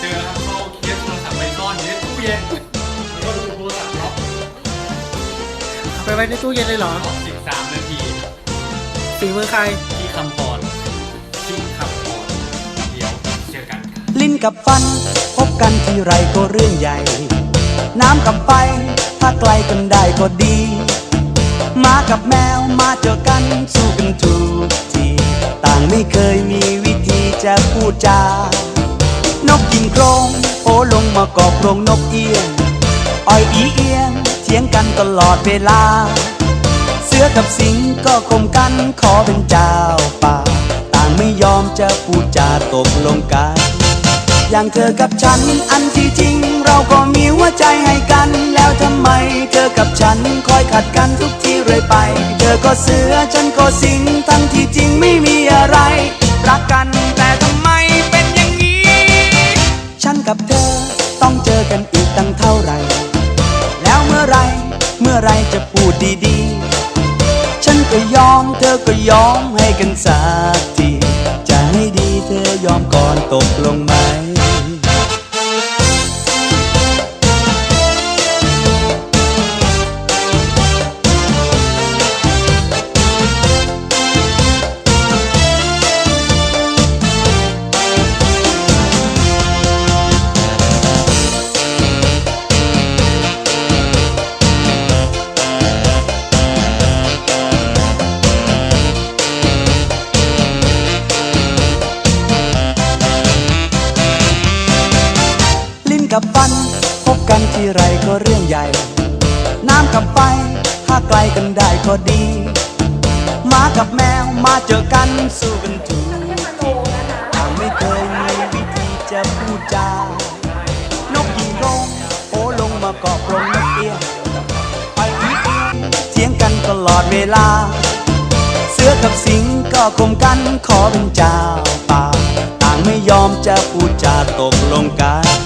เจอแล้วเขาเอาเคสโทรศัพท์ไปซ่อนอยู่ในตู้เย็นแล้วก็ดูโทรศัพท์ล็อกเอาไปไว้ในตู้เย็นเลยเหรอล็อก13 นาทีฝีมือใคร ที่คำพรที่คำพรเดี๋ยวเจอกันครับ ลิ้นกับฟัน พบกันทีไรก็เรื่องใหญ่ น้ำกับไฟ ถ้าไกลกันได้ก็ดี หมากับแมวมาเจอกันสู้กันทุกที ต่างไม่เคยมีวิธีจะพูดจา นกกินโครงโอลงมากอบโครงนกเอียงอ้อยอีเอียงเถียงกันตลอดเวลา เสือกับสิงก็คมกันขอเป็นเจ้าป่า ต่างไม่ยอมจะพูดจาตกลงกัน อย่างเธอกับฉันอันที่จริง เราก็มีหัวใจให้กัน แล้วทำไม เธอกับฉันคอยขัดกันทุกทีเรื่อยไป เธอก็เสือฉันก็สิงทั้งที่จริงไม่มีอะไรรักกัน กับเธอ ต้องเจอกันอีกตั้งเท่าไหร่ แล้วเมื่อไรเมื่อไรจะพูดดีๆ ฉันก็ยอมเธอก็ยอมให้กันสักที จะให้ดีเธอยอมก่อนตกลงไหม กับฟัน พบกันที่ไรก็เรื่องใหญ่ น้ำกับไฟถ้าไกลกันได้ก็ดีหมากับแมวมาเจอกันสู้กันทุกทีต่างไม่เคยมีวิธีจะพูดจานกยิงลงโอลงมาเกาะกรงนกเอี้ยงไปอีเอียเถียงกันตลอดเวลา เสือกับสิงก็คมกันขอเป็นเจ้าป่าต่างไม่ยอมจะพูดจาตกลงกัน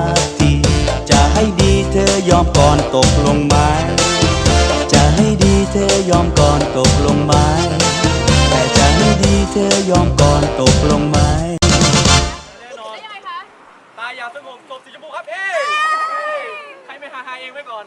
ี เธอยอมก่อนตกลงไหมจะให้ดีเธอยอมก่อนตกลงไหมแต่จะให้ดีเธอยอมก่อนตกลงไหมแน่นอนตายอยากสงบศพสีชมพูครับเฮ้ใครไม่หาหาเองไว้ก่อน